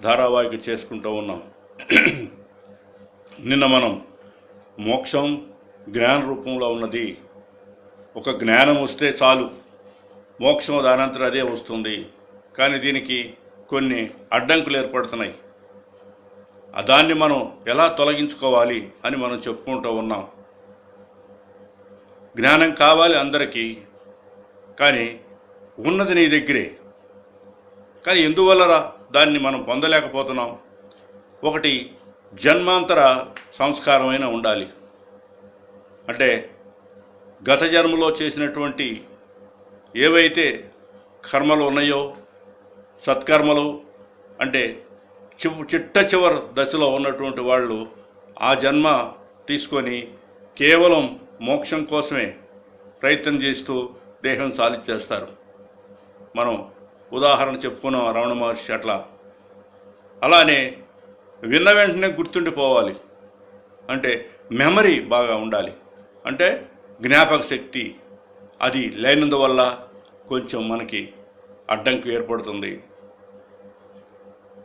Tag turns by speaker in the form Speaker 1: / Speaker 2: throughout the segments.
Speaker 1: ధారావాహిక చేసుకుంటూ ఉన్నాం. నిన్న మనం మోక్షం జ్ఞాన రూపంలో ఉన్నది. ఒక జ్ఞానం వస్తే చాలు. మోక్షం దానంతరం అదే వస్తుంది. కానీ దీనికి కొన్ని అడ్డంకులు ఏర్పడుతున్నాయి. దాన్ని మనం ఎలా తొలగించుకోవాలి అని మనం చెప్పుకుంటూ ఉన్నాం. జ్ఞానం కావాలి అందరికీ. కానీ ఉన్నది నీ దగ్గరే. కానీ ఎందువల్ల రా దాన్ని మనం పొందలేకపోతున్నాం. ఒకటి జన్మాంతర సంస్కారమైన ఉండాలి. అంటే గత జన్మలో చేసినటువంటి ఏవైతే కర్మలు ఉన్నాయో సత్కర్మలు అంటే చిట్ట చివరి దశలో ఉన్నటువంటి వాళ్ళు ఆ జన్మ తీసుకొని కేవలం మోక్షం కోసమే ప్రయత్నం చేస్తూ దేహం సాలి చేస్తారు మనం ఉదాహరణ చెప్పుకున్నాం రమణ మహర్షి అట్లా. అలానే విన్న వెంటనే గుర్తుండిపోవాలి. అంటే మెమరీ బాగా ఉండాలి. అంటే జ్ఞాపక శక్తి అది లేనందువల్ల కొంచెం మనకి అడ్డంకి ఏర్పడుతుంది.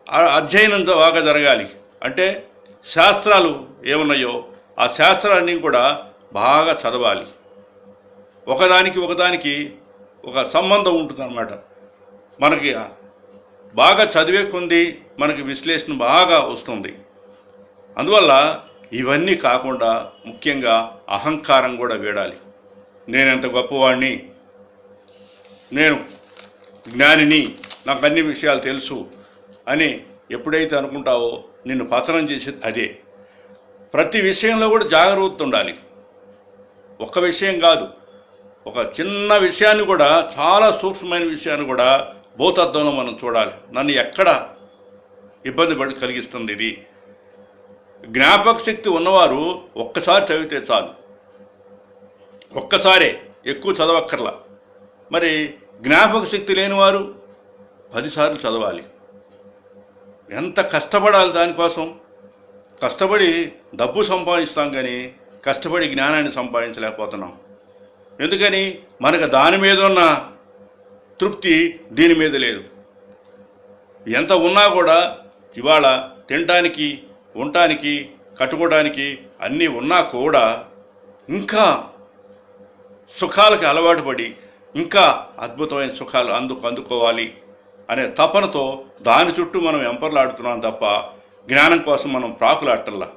Speaker 1: అధ్యయనంత అధ్యయనం బాగా జరగాలి. అంటే శాస్త్రాలు ఏమున్నాయో ఆ శాస్త్రాలన్నీ కూడా బాగా చదవాలి. ఒకదానికి ఒకదానికి ఒక సంబంధం ఉంటుందన్నమాట. మనకి బాగా చదివే కొంది మనకి విశ్లేషణ బాగా వస్తుంది. అందువల్ల ఇవన్నీ కాకుండా ముఖ్యంగా అహంకారం కూడా వీడాలి. నేనెంత గొప్పవాడిని నేను జ్ఞానిని నాకు అన్ని విషయాలు తెలుసు అని ఎప్పుడైతే అనుకుంటావో నిన్ను పతనం చేసేది అదే. ప్రతి విషయంలో కూడా జాగ్రత్త ఉండాలి ఒక్క విషయం కాదు ఒక చిన్న విషయాన్ని కూడా చాలా సూక్ష్మమైన విషయాన్ని కూడా భూతత్వంలో మనం చూడాలి. నన్ను ఎక్కడ ఇబ్బంది పడి కలిగిస్తుంది ఇది? జ్ఞాపక శక్తి ఉన్నవారు ఒక్కసారి చదివితే చాలు. ఒక్కసారే ఎక్కువ చదవక్కర్లా. మరి జ్ఞాపక శక్తి లేనివారు పదిసార్లు చదవాలి. ఎంత కష్టపడాలి దానికోసం? కష్టపడి డబ్బు సంపాదిస్తాం కానీ కష్టపడి జ్ఞానాన్ని సంపాదించలేకపోతున్నాం. ఎందుకని? మనకు దాని మీద ఉన్న తృప్తి దీని మీద లేదు. ఎంత ఉన్నా కూడా ఇవాళ తినటానికి ఉండటానికి కట్టుకోవడానికి అన్నీ ఉన్నా కూడా ఇంకా సుఖాలకు అలవాటు పడి ఇంకా అద్భుతమైన సుఖాలు అందుకు అందుకోవాలి అనే తపనతో దాని చుట్టూ మనం ఎంపర్లాడుతున్నాం తప్ప జ్ఞానం కోసం మనం ప్రాకులాటల్లా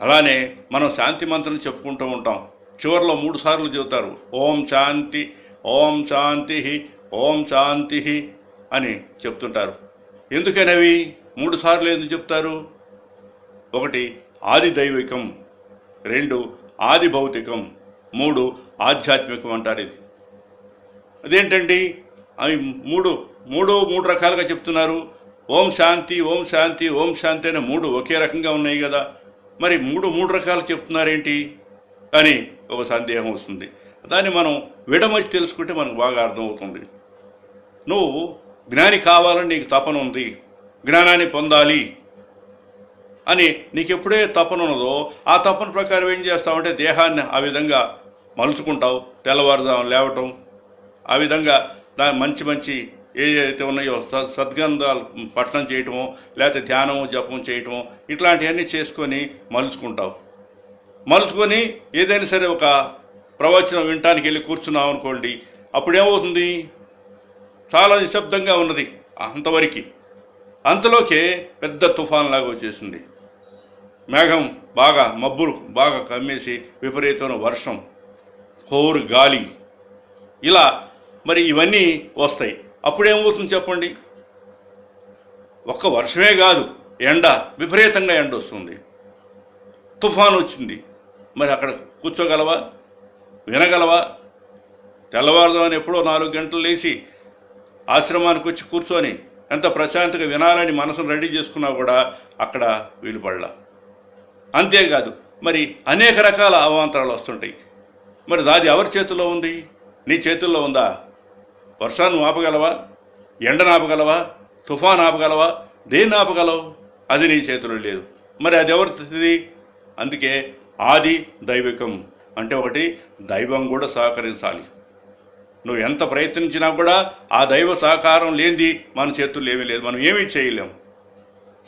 Speaker 1: అలానే మనం శాంతి మంత్రం చెప్పుకుంటూ ఉంటాం. చివరిలో మూడు సార్లు చెబుతారు. ఓం శాంతి ఓం శాంతి ఓం శాంతి అని చెప్తుంటారు. ఎందుకనవి? అవి మూడు సార్లు ఎందుకు చెప్తారు? ఒకటి ఆది దైవికం రెండు ఆది భౌతికం మూడు ఆధ్యాత్మికం అంటారు ఇది. అదేంటండి? అవి మూడు మూడు మూడు రకాలుగా చెప్తున్నారు. ఓం శాంతి ఓం శాంతి ఓం శాంతి అనే మూడు ఒకే రకంగా ఉన్నాయి కదా. మరి మూడు మూడు రకాలు చెప్తున్నారేంటి? అని ఒక సందేహం వస్తుంది. దాన్ని మనం విడమర్చి తెలుసుకుంటే మనకు బాగా అర్థమవుతుంది. నువ్వు జ్ఞాని కావాలని నీకు తపన ఉంది. జ్ఞానాన్ని పొందాలి అని నీకు ఎప్పుడే తపన ఉన్నదో ఆ తపన ప్రకారం ఏం చేస్తావంటే దేహాన్ని ఆ విధంగా మలుచుకుంటావు తెల్లవారుజాము లేవటం. ఆ విధంగా దాని మంచి మంచి ఏదైతే ఉన్నాయో సద్ సద్గంధాలు పఠనం చేయటమో లేకపోతే ధ్యానము జపం చేయటమో ఇట్లాంటివన్నీ చేసుకొని మలుచుకుంటావు. మలుచుకొని ఏదైనా సరే ఒక ప్రవచనం వినటానికి వెళ్ళి కూర్చున్నాం అనుకోండి అప్పుడేమవుతుంది? చాలా నిశ్శబ్దంగా ఉన్నది అంతవరకు. అంతలోకే పెద్ద తుఫాన్ లాగా వచ్చేసింది. మేఘం బాగా మబ్బులు బాగా కమ్మేసి విపరీతమైన వర్షం హోరు గాలి. ఇలా మరి ఇవన్నీ వస్తాయి. అప్పుడేమవుతుంది చెప్పండి? ఒక్క వర్షమే కాదు ఎండ విపరీతంగా ఎండ వస్తుంది. తుఫాన్ వచ్చింది. మరి అక్కడ కూర్చోగలవా? వినగలవా? తెల్లవారుదామని ఎప్పుడో నాలుగు గంటలు లేచి ఆశ్రమానికి వచ్చి కూర్చొని ఎంత ప్రశాంతంగా వినాలని మనసును రెడీ చేసుకున్నా కూడా అక్కడ వీలు పడలా అంతేకాదు మరి అనేక రకాల అవాంతరాలు వస్తుంటాయి. మరి దాది ఎవరి చేతుల్లో ఉంది? నీ చేతుల్లో ఉందా? వర్షాన్ని ఆపగలవా? ఎండను ఆపగలవా? తుఫాన్ ఆపగలవా? దేన్ని ఆపగలవు? అది నీ చేతిలో లేదు. మరి అది ఎవరిది? అందుకే ఆది దైవికం. అంటే ఒకటి దైవం కూడా సహకరించాలి. నువ్వు ఎంత ప్రయత్నించినా కూడా ఆ దైవ సహకారం లేనిది మన చేతుల్లో ఏమీ లేదు. మనం ఏమీ చేయలేము.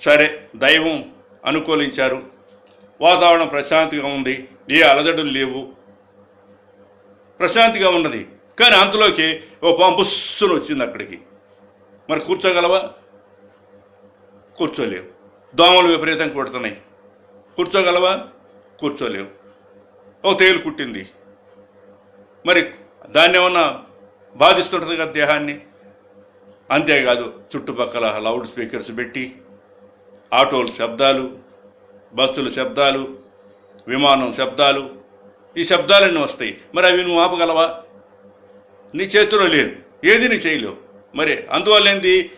Speaker 1: సరే దైవం అనుకూలించారు. వాతావరణం ప్రశాంతిగా ఉంది. ఏ అలజడులు లేవు. ప్రశాంతిగా ఉన్నది. కానీ అంతలోకి ఓ పంపుస్సును వచ్చింది అక్కడికి. మరి కూర్చోగలవా? కూర్చోలేవు. దోమలు విపరీతంగా కొడుతున్నాయి. కూర్చోగలవా? కూర్చోలేవు. ఓ తేలు కుట్టింది. మరి దాన్ని ఏమన్నా బాధిస్తుంటుంది కదా దేహాన్ని? అంతేకాదు చుట్టుపక్కల లౌడ్ స్పీకర్స్ పెట్టి ఆటోలు శబ్దాలు బస్సుల శబ్దాలు విమానం శబ్దాలు ఈ శబ్దాలన్నీ వస్తాయి. మరి అవి నువ్వు ఆపగలవా? నీ చేతిలో లేదు. ఏది నీ చేయలేవు. మరి అందువల్ల ఏంది?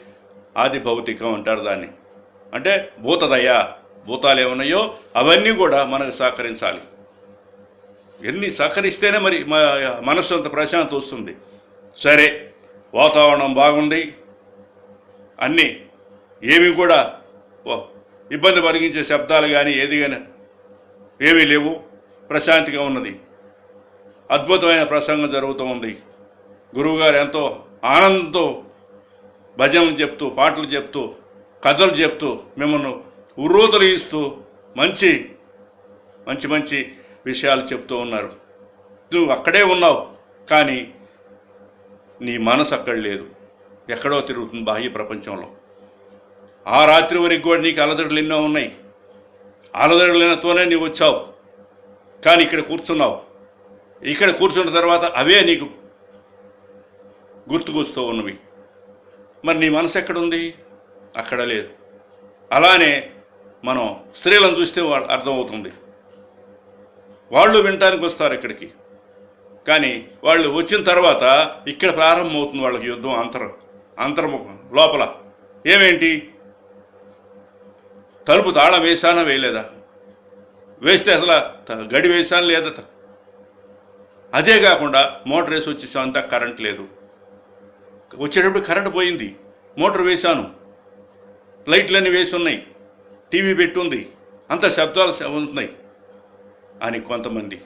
Speaker 1: ఆది భౌతికం అంటారు దాన్ని. అంటే భూతదయ భూతాలు ఏమున్నాయో అవన్నీ కూడా మనకు సహకరించాలి. ఎన్ని సహకరిస్తేనే మరి మా మనస్సు అంత ప్రశాంతత వస్తుంది. సరే వాతావరణం బాగుంది. అన్నీ ఏమి కూడా ఓ, ఇబ్బంది పరిగించే శబ్దాలు కానీ ఏది కానీ ఏమీ లేవు. ప్రశాంతిగా ఉన్నది. అద్భుతమైన ప్రసంగం జరుగుతూ ఉంది. గురువుగారు ఎంతో ఆనందంతో భజనలు చెప్తూ పాటలు చెప్తూ కథలు చెప్తూ మిమ్మల్ని ఉర్రూతలు ఇస్తూ మంచి మంచి మంచి విషయాలు చెప్తూ ఉన్నారు. నువ్వు అక్కడే ఉన్నావు కానీ నీ మనసు అక్కడ లేదు. ఎక్కడో తిరుగుతుంది బాహ్య ప్రపంచంలో. ఆ రాత్రి వరకు కూడా నీకు అలదడులు ఎన్నో ఉన్నాయి. అలదడులతోనే నీవు వచ్చావు. కానీ ఇక్కడ కూర్చున్నావు. ఇక్కడ కూర్చున్న తర్వాత అవే నీకు గుర్తుకొస్తూ ఉన్నవి. మరి నీ మనసు ఎక్కడుంది? అక్కడ లేదు. అలానే మనం స్త్రీలను చూస్తే అర్థమవుతుంది. వాళ్ళు వినటానికి వస్తారు ఇక్కడికి. కానీ వాళ్ళు వచ్చిన తర్వాత ఇక్కడ ప్రారంభమవుతుంది వాళ్ళకి యుద్ధం అంతర్ అంతర్ముఖం లోపల. ఏమేంటి? తలుపు తాళం వేసానా వేయలేదా? వేస్తే అసలు గడి వేసాను లేదా? అదే కాకుండా మోటార్ వేసి వచ్చేసాం అంతా కరెంట్ లేదు. వచ్చేటప్పుడు కరెంట్ పోయింది. మోటార్ వేశాను. లైట్లన్నీ వేసి ఉన్నాయి. టీవీ పెట్టుంది అంత శబ్దాలు ఉంటున్నాయి అని కొంతమంది.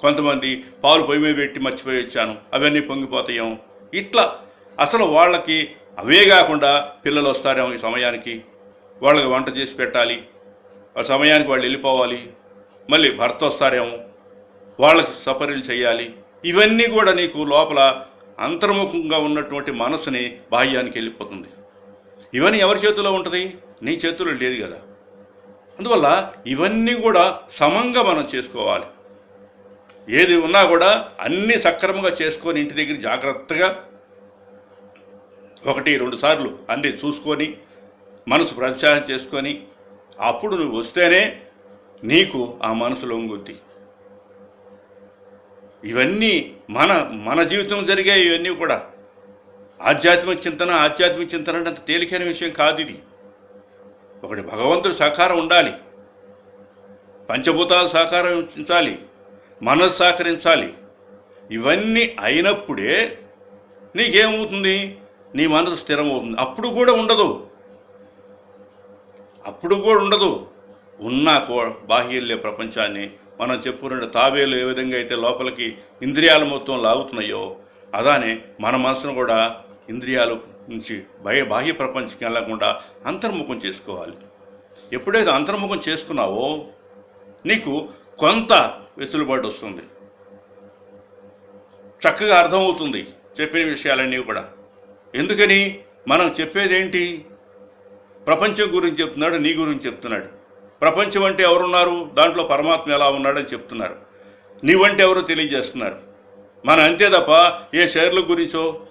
Speaker 1: కొంతమంది పాలు పొయ్యి మీద పెట్టి మర్చిపోయి వచ్చాను. అవన్నీ పొంగిపోతాయేమో. ఇట్లా అసలు వాళ్ళకి అవే కాకుండా పిల్లలు వస్తారేమో ఈ సమయానికి. వాళ్ళకి వంట చేసి పెట్టాలి. ఆ సమయానికి వాళ్ళు వెళ్ళిపోవాలి. మళ్ళీ భర్త వస్తారేమో. వాళ్ళకి సపర్యలు చేయాలి. ఇవన్నీ కూడా నీకు లోపల అంతర్ముఖంగా ఉన్నటువంటి మనసుని బాహ్యానికి వెళ్ళిపోతుంది. ఇవన్నీ ఎవరి చేతిలో ఉంటుంది? నీ చేతిలో లేదు కదా. అందువల్ల ఇవన్నీ కూడా సమంగా మనం చేసుకోవాలి. ఏది ఉన్నా కూడా అన్ని సక్రమంగా చేసుకొని ఇంటి దగ్గర జాగ్రత్తగా ఒకటి రెండు సార్లు అన్ని చూసుకొని మనసు ప్రత్యాహం చేసుకొని అప్పుడు నువ్వు వస్తేనే నీకు ఆ మనసు లొంగుద్ది. ఇవన్నీ మన మన జీవితం జరిగే ఇవన్నీ కూడా. ఆధ్యాత్మిక చింతన ఆధ్యాత్మిక చింతన అంటే అంత తేలికైన విషయం కాదు ఇది. ఒకటి భగవంతుడి సహకారం ఉండాలి. పంచభూతాలు సహకారించాలి మనసు సహకరించాలి. ఇవన్నీ అయినప్పుడే నీకేమవుతుంది? నీ మనసు స్థిరమవుతుంది. అప్పుడు కూడా ఉండదు. అప్పుడు కూడా ఉండదు. ఉన్నా కో బాహ్యలే ప్రపంచాన్ని మనం చెప్పుకున్న తాబేలు ఏ విధంగా అయితే లోపలికి ఇంద్రియాల మొత్తం లాగుతున్నాయో అలానే మన మనసును కూడా ఇంద్రియాలు నుంచి బయ బాహ్య ప్రపంచం వెళ్ళకుండా అంతర్ముఖం చేసుకోవాలి. ఎప్పుడైతే అంతర్ముఖం చేసుకున్నావో నీకు కొంత వెసులుబాటు వస్తుంది. చక్కగా అర్థమవుతుంది చెప్పిన విషయాలన్నీ కూడా. ఎందుకని? మనం చెప్పేదేంటి? ప్రపంచం గురించి చెప్తున్నాడు నీ గురించి చెప్తున్నాడు. ప్రపంచం అంటే ఎవరున్నారు? దాంట్లో పరమాత్మ ఎలా ఉన్నాడని చెప్తున్నారు. నీవంటే ఎవరో తెలియజేస్తున్నారు. మన అంతే తప్ప ఏ షేర్ల గురించో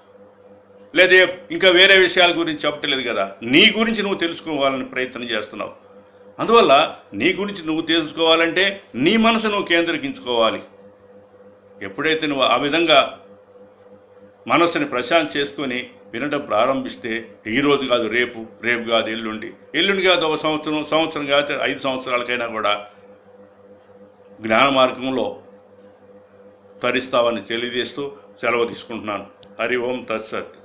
Speaker 1: లేదా ఇంకా వేరే విషయాల గురించి చెప్పట్లేదు కదా? నీ గురించి నువ్వు తెలుసుకోవాలని ప్రయత్నం చేస్తున్నావు. అందువల్ల నీ గురించి నువ్వు తెలుసుకోవాలంటే నీ మనసు నువ్వు కేంద్రీకరించుకోవాలి. ఎప్పుడైతే నువ్వు ఆ విధంగా మనస్సుని ప్రశాంత్ చేసుకొని వినడం ప్రారంభిస్తే ఈరోజు కాదు రేపు రేపు కాదు ఎల్లుండి. ఎల్లుండి కాదు ఒక సంవత్సరం సంవత్సరం కాదు ఐదు సంవత్సరాలకైనా కూడా జ్ఞాన మార్గంలో తరిస్తావని తెలియజేస్తూ సెలవు తీసుకుంటున్నాను. హరి ఓం తత్సత్.